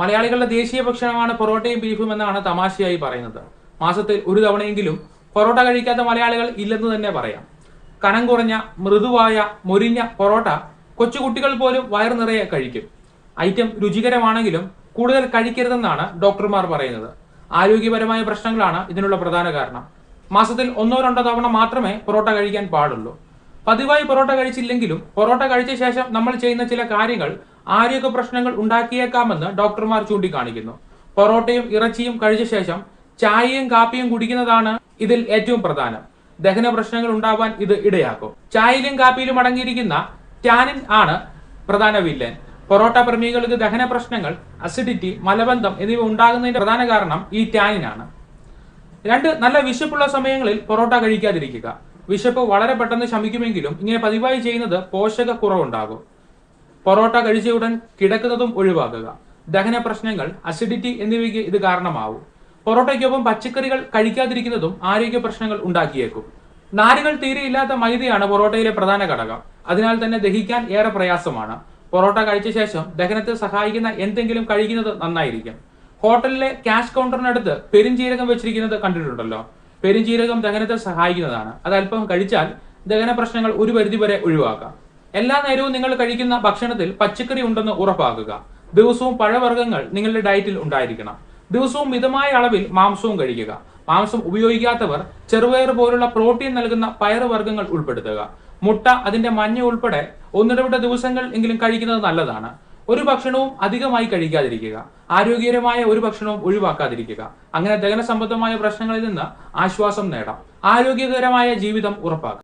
മലയാളികളുടെ ദേശീയ ഭക്ഷണമാണ് പൊറോട്ടയും ബീഫും എന്നാണ് തമാശയായി പറയുന്നത്. മാസത്തിൽ ഒരു തവണയെങ്കിലും പൊറോട്ട കഴിക്കാത്ത മലയാളികൾ ഇല്ലെന്ന് തന്നെ പറയാം. കനം കുറഞ്ഞ മൃദുവായ മൊരിഞ്ഞ പൊറോട്ട കൊച്ചുകുട്ടികൾ പോലും വയറു നിറയെ കഴിക്കും. ഐറ്റം രുചികരമാണെങ്കിലും കൂടുതൽ കഴിക്കരുതെന്നാണ് ഡോക്ടർമാർ പറയുന്നത്. ആരോഗ്യപരമായ പ്രശ്നങ്ങളാണ് ഇതിനുള്ള പ്രധാന കാരണം. മാസത്തിൽ ഒന്നോ രണ്ടോ തവണ മാത്രമേ പൊറോട്ട കഴിക്കാൻ പാടുള്ളൂ. പതിവായി പൊറോട്ട കഴിച്ചില്ലെങ്കിലും പൊറോട്ട കഴിച്ച ശേഷം നമ്മൾ ചെയ്യുന്ന ചില കാര്യങ്ങൾ ആരോഗ്യ പ്രശ്നങ്ങൾ ഉണ്ടാക്കിയേക്കാമെന്ന് ഡോക്ടർമാർ ചൂണ്ടിക്കാണിക്കുന്നു. പൊറോട്ടയും ഇറച്ചിയും കഴിച്ച ശേഷം ചായയും കാപ്പിയും കുടിക്കുന്നതാണ് ഇതിൽ ഏറ്റവും പ്രധാനം. ദഹന പ്രശ്നങ്ങൾ ഉണ്ടാവാൻ ഇത് ഇടയാക്കും. ചായയിലും കാപ്പിയിലും അടങ്ങിയിരിക്കുന്ന ടാനിൻ ആണ് പ്രധാന വില്ലൻ. പൊറോട്ട പ്രേമികൾക്ക് ദഹന പ്രശ്നങ്ങൾ അസിഡിറ്റി മലബന്ധം എന്നിവ ഉണ്ടാകുന്നതിന്റെ പ്രധാന കാരണം ഈ ടാനിനാണ് രണ്ട് നല്ല വിശപ്പുള്ള സമയങ്ങളിൽ പൊറോട്ട കഴിക്കാതിരിക്കുക. വിശപ്പ് വളരെ പെട്ടെന്ന് ശമിക്കുമെങ്കിലും ഇങ്ങനെ പതിവായി ചെയ്യുന്നത് പോഷക കുറവുണ്ടാകും പൊറോട്ട കഴിച്ച ഉടൻ കിടക്കുന്നതും ഒഴിവാക്കുക. ദഹന പ്രശ്നങ്ങൾ അസിഡിറ്റി എന്നിവയ്ക്ക് ഇത് കാരണമാവും. പൊറോട്ടയ്ക്കൊപ്പം പച്ചക്കറികൾ കഴിക്കാതിരിക്കുന്നതും ആരോഗ്യ പ്രശ്നങ്ങൾ ഉണ്ടാക്കിയേക്കും. നാരുകൾ തീരെയില്ലാത്ത മൈദയാണ് പൊറോട്ടയിലെ പ്രധാന ഘടകം. അതിനാൽ തന്നെ ദഹിക്കാൻ ഏറെ പ്രയാസമാണ്. പൊറോട്ട കഴിച്ച ശേഷം ദഹനത്തെ സഹായിക്കുന്ന എന്തെങ്കിലും കഴിക്കുന്നത് നന്നായിരിക്കും. ഹോട്ടലിലെ ക്യാഷ് കൗണ്ടറിനടുത്ത് പെരുംജീരകം വെച്ചിരിക്കുന്നത് കണ്ടിട്ടുണ്ടല്ലോ. പെരുംജീരകം ദഹനത്തെ സഹായിക്കുന്നതാണ്. അത് അല്പം കഴിച്ചാൽ ദഹന പ്രശ്നങ്ങൾ ഒരു പരിധിവരെ ഒഴിവാക്കാം. എല്ലാ നേരവും നിങ്ങൾ കഴിക്കുന്ന ഭക്ഷണത്തിൽ പച്ചക്കറി ഉണ്ടെന്ന് ഉറപ്പാക്കുക. ദിവസവും പഴവർഗങ്ങൾ നിങ്ങളുടെ ഡയറ്റിൽ ഉണ്ടായിരിക്കണം. ദിവസവും മിതമായ അളവിൽ മാംസവും കഴിക്കുക. മാംസം ഉപയോഗിക്കാത്തവർ ചെറുപയർ പോലുള്ള പ്രോട്ടീൻ നൽകുന്ന പയറുവർഗങ്ങൾ ഉൾപ്പെടുത്തുക. മുട്ട അതിന്റെ മഞ്ഞ ഉൾപ്പെടെ ഒന്നിടവിട്ട ദിവസങ്ങൾ എങ്കിലും കഴിക്കുന്നത് നല്ലതാണ്. ഒരു ഭക്ഷണവും അധികമായി കഴിക്കാതിരിക്കുക. ആരോഗ്യകരമായ ഒരു ഭക്ഷണവും ഒഴിവാക്കാതിരിക്കുക. അങ്ങനെ ദഹന സംബന്ധമായ പ്രശ്നങ്ങളിൽ നിന്ന് ആശ്വാസം നേടാം. ആരോഗ്യകരമായ ജീവിതം ഉറപ്പാക്കുക.